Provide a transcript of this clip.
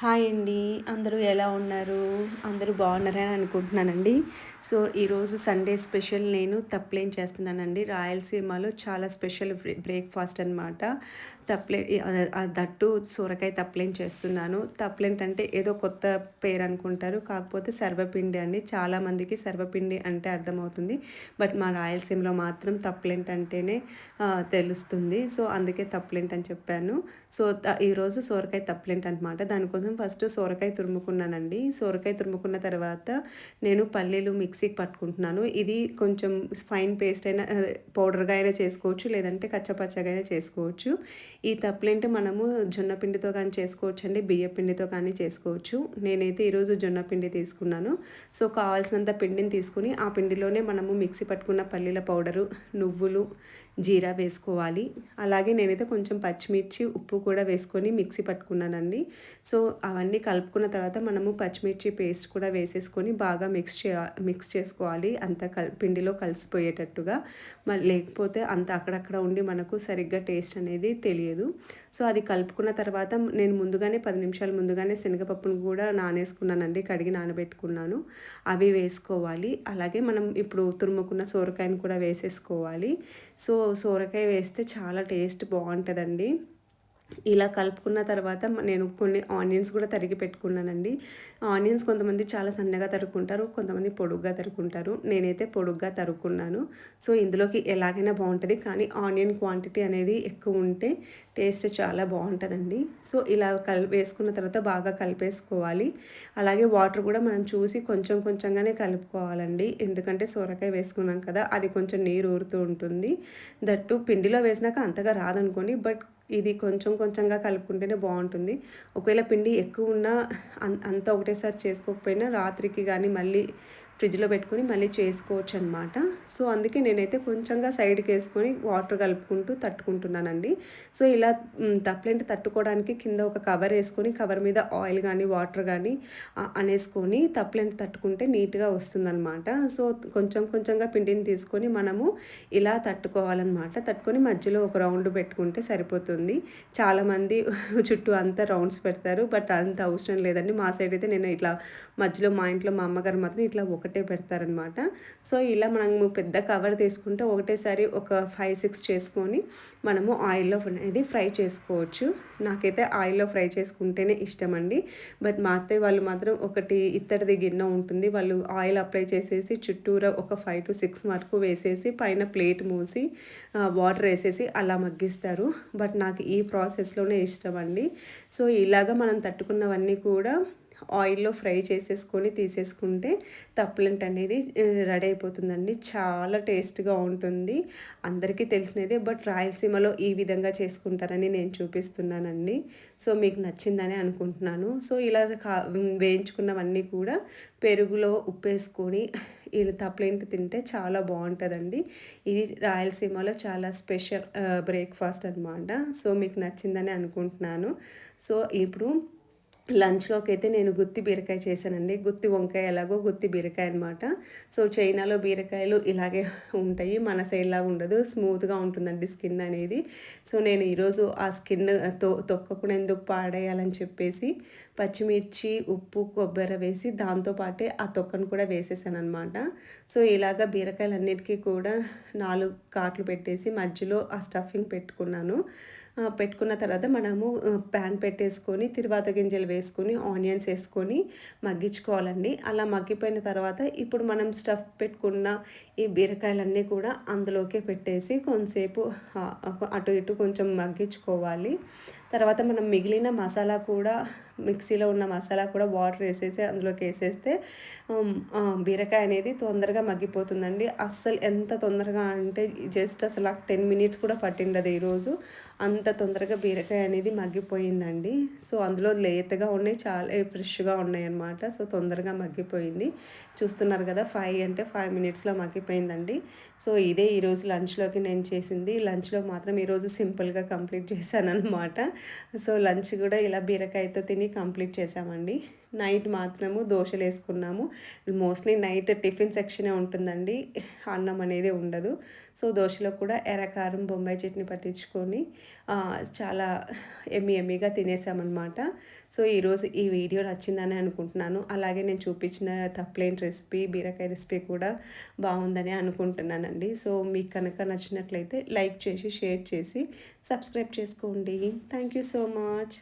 Hi అండి. అందరూ ఎలా ఉన్నారు? అందరూ బాగున్నారని అనుకుంటున్నానండి. సో ఈరోజు సండే స్పెషల్ నేను తప్లేం చేస్తున్నానండి. రాయలసీమలో చాలా స్పెషల్ బ్రేక్ఫాస్ట్ అనమాట తప్లే దట్టు సూరకాయ తప్లేం చేస్తున్నాను. తప్లేంట్ అంటే ఏదో కొత్త పేరు అనుకుంటారు. కాకపోతే సర్వపిండి అండి. చాలామందికి సర్వపిండి అంటే అర్థమవుతుంది. బట్ మా రాయలసీమలో మాత్రం తప్లేంట్ అంటేనే తెలుస్తుంది. సో అందుకే తప్లేంట్ అని చెప్పాను. సో ఈరోజు సూరకాయ తప్లేంట్ అనమాట దానికోసం ఫస్ట్ సోరకాయ తురుముకున్నానండి. సోరకాయ తురుముకున్న తర్వాత నేను పల్లీలు మిక్సీకి పట్టుకుంటున్నాను. ఇది కొంచెం ఫైన్ పేస్ట్ అయినా పౌడర్గా అయినా చేసుకోవచ్చు లేదంటే కచ్చపచ్చగా అయినా చేసుకోవచ్చు. ఈ తప్పులేంటి మనము జొన్న పిండితో కానీ చేసుకోవచ్చు అండి బియ్య పిండితో కానీ చేసుకోవచ్చు. నేనైతే ఈరోజు జొన్న పిండి తీసుకున్నాను. సో కావాల్సినంత పిండిని తీసుకుని ఆ పిండిలోనే మనము మిక్సీ పట్టుకున్న పల్లీల పౌడరు నువ్వులు జీరా వేసుకోవాలి. అలాగే నేనైతే కొంచెం పచ్చిమిర్చి ఉప్పు కూడా వేసుకొని మిక్సీ పట్టుకున్నానండి. సో అవన్నీ కలుపుకున్న తర్వాత మనము పచ్చిమిర్చి పేస్ట్ కూడా వేసేసుకొని బాగా మిక్స్ చే మిక్స్ చేసుకోవాలి. అంత కల్ పిండిలో కలిసిపోయేటట్టుగా. మరి లేకపోతే అంత అక్కడక్కడ ఉండి మనకు సరిగ్గా టేస్ట్ అనేది తెలియదు. సో అది కలుపుకున్న తర్వాత నేను ముందుగానే పది నిమిషాలు ముందుగానే శనగపప్పును కూడా నానేసుకున్నానండి. కడిగి నానబెట్టుకున్నాను. అవి వేసుకోవాలి. అలాగే మనం ఇప్పుడు తురుముకున్న సోరకాయను కూడా వేసేసుకోవాలి. సో సోరకాయ వేస్తే చాలా టేస్ట్ బాగుంటుందండి. ఇలా కలుపుకున్న తర్వాత నేను కొన్ని ఆనియన్స్ కూడా తరిగి పెట్టుకున్నానండి. ఆనియన్స్ కొంతమంది చాలా సన్నగా తరుక్కుంటారు కొంతమంది పొడుగ్గా తరుక్కుంటారు. నేనైతే పొడుగ్గా తరుక్కున్నాను. సో ఇందులోకి ఎలాగైనా బాగుంటుంది. కానీ ఆనియన్ క్వాంటిటీ అనేది ఎక్కువ ఉంటే టేస్ట్ చాలా బాగుంటుందండి. సో ఇలా కల్ వేసుకున్న తర్వాత బాగా కలిపేసుకోవాలి. అలాగే వాటర్ కూడా మనం చూసి కొంచెం కొంచెంగానే కలుపుకోవాలండి. ఎందుకంటే సొరకాయ వేసుకున్నాం కదా అది కొంచెం నీరు ఊరుతూ ఉంటుంది. దట్టు పిండిలో వేసినాక అంతగా రాదనుకోండి బట్ ఇది కొంచెం కొంచెంగా కలుపుకుంటేనే బాగుంటుంది. ఒకవేళ పిండి ఎక్కువ ఉన్నా అంతా ఒకటేసారి చేసుకోకపోయినా రాత్రికి కానీ మళ్ళీ ఫ్రిడ్జ్లో పెట్టుకొని మళ్ళీ చేసుకోవచ్చు అనమాట సో అందుకే నేనైతే కొంచెంగా సైడ్కి వేసుకొని వాటర్ కలుపుకుంటూ తట్టుకుంటున్నానండి. సో ఇలా తప్పలేంటి తట్టుకోవడానికి కింద ఒక కవర్ వేసుకొని కవర్ మీద ఆయిల్ కానీ వాటర్ కానీ అనేసుకొని తప్పలేంటి తట్టుకుంటే నీట్గా వస్తుందన్నమాట సో కొంచెం కొంచెంగా పిండిని తీసుకొని మనము ఇలా తట్టుకోవాలన్నమాట తట్టుకొని మధ్యలో ఒక రౌండ్ పెట్టుకుంటే సరిపోతుంది. చాలామంది చుట్టూ అంతా రౌండ్స్ పెడతారు. బట్ అంత అవసరం లేదండి. మా సైడ్ అయితే నేను ఇట్లా మధ్యలో మా ఇంట్లో మా అమ్మగారు మాత్రం ఇట్లా ఒక ఒకటే పెడతారనమాట. సో ఇలా మనము పెద్ద కవర్ తీసుకుంటే ఒకటేసారి ఒక ఫైవ్ సిక్స్ చేసుకొని మనము ఆయిల్లో అనేది ఫ్రై చేసుకోవచ్చు. నాకైతే ఆయిల్లో ఫ్రై చేసుకుంటేనే ఇష్టం అండి బట్ మా అత్తయ్య వాళ్ళు మాత్రం ఒకటి ఇత్తడిది గిన్నె ఉంటుంది. వాళ్ళు ఆయిల్ అప్లై చేసేసి చుట్టూరా ఒక ఫైవ్ టు సిక్స్ వరకు వేసేసి పైన ప్లేట్ మూసి వాటర్ వేసేసి అలా మగ్గిస్తారు. బట్ నాకు ఈ ప్రాసెస్లోనే ఇష్టం అండి సో ఇలాగ మనం తట్టుకున్నవన్నీ కూడా ఆయిల్లో ఫ్రై చేసేసుకొని తీసేసుకుంటే తప్పలంట అనేది రెడీ అయిపోతుందండి చాలా టేస్ట్గా ఉంటుంది. అందరికీ తెలిసినదే బట్ రాయలసీమలో ఈ విధంగా చేసుకుంటారని నేను చూపిస్తున్నానండి. సో మీకు నచ్చిందని అనుకుంటున్నాను. సో ఇలా కా వేయించుకున్నవన్నీ కూడా పెరుగులో ఉప్పేసుకొని ఇలా తప్పలేంటి తింటే చాలా బాగుంటుందండి. ఇది రాయలసీమలో చాలా స్పెషల్ బ్రేక్ఫాస్ట్ అనమాట సో మీకు నచ్చిందని అనుకుంటున్నాను. సో ఇప్పుడు లంచ్లోకి అయితే నేను గుత్తి బీరకాయ చేశానండి. గుత్తి వంకాయ ఎలాగో గుత్తి బీరకాయ అనమాట సో చైనాలో బీరకాయలు ఇలాగే ఉంటాయి. మన సైడ్లా ఉండదు. స్మూత్గా ఉంటుందండి స్కిన్ అనేది. సో నేను ఈరోజు ఆ స్కిన్తో తొక్కకుండా ఎందుకు పాడేయాలని చెప్పేసి పచ్చిమిర్చి ఉప్పు కొబ్బరి వేసి దాంతోపాటే ఆ తొక్కను కూడా వేసేసాను అనమాట సో ఇలాగ బీరకాయలన్నిటికీ కూడా నాలుగు కాట్లు పెట్టేసి మధ్యలో ఆ స్టఫింగ్ పెట్టుకున్నాను. పెట్టుకున్న తర్వాత మనము ప్యాన్ పెట్టేసుకొని తిరువాత గింజలు వేసుకొని ఆనియన్స్ వేసుకొని మగ్గించుకోవాలండి. అలా మగ్గిపోయిన తర్వాత ఇప్పుడు మనం స్టఫ్ పెట్టుకున్న ఈ బీరకాయలన్నీ కూడా అందులోకే పెట్టేసి కొంతసేపు అటు ఇటు కొంచెం మగ్గించుకోవాలి. తర్వాత మనం మిగిలిన మసాలా కూడా మిక్సీలో ఉన్న మసాలా కూడా వాటర్ వేసేసి అందులోకి వేసేస్తే బీరకాయ అనేది తొందరగా మగ్గిపోతుందండి. అస్సలు ఎంత తొందరగా అంటే జస్ట్ అసలు టెన్ మినిట్స్ కూడా పట్టిండదు ఈరోజు. అంత తొందరగా బీరకాయ అనేది మగ్గిపోయిందండి. సో అందులో లేతగా ఉన్నాయి చాలా ఫ్రెష్గా ఉన్నాయి అన్నమాట. సో తొందరగా మగ్గిపోయింది. చూస్తున్నారు కదా ఫైవ్ అంటే ఫైవ్ మినిట్స్లో మగ్గిపోయిందండి. సో ఇదే ఈరోజు లంచ్లోకి నేను చేసింది. లంచ్లో మాత్రం ఈరోజు సింపుల్గా కంప్లీట్ చేశాను అనమాట సో లంచ్ కూడా ఇలా బీరకాయతో తిని కంప్లీట్ చేసామండి. నైట్ మాత్రము దోశలు వేసుకున్నాము. మోస్ట్లీ నైట్ టిఫిన్ సెక్షనే ఉంటుందండి. అన్నం అనేది ఉండదు. సో దోశలో కూడా ఎర్రకారం బొంబాయి చట్నీ పట్టించుకొని చాలా ఎమ్మి ఎమ్మిగా తినేసామన్నమాట. సో ఈరోజు ఈ వీడియో నచ్చిందని అనుకుంటున్నాను. అలాగే నేను చూపించిన తప్లేని రెసిపీ బీరకాయ రెసిపీ కూడా బాగుందని అనుకుంటున్నానండి. సో మీకు కనుక నచ్చినట్లయితే లైక్ చేసి షేర్ చేసి సబ్స్క్రైబ్ చేసుకోండి. Thank you so much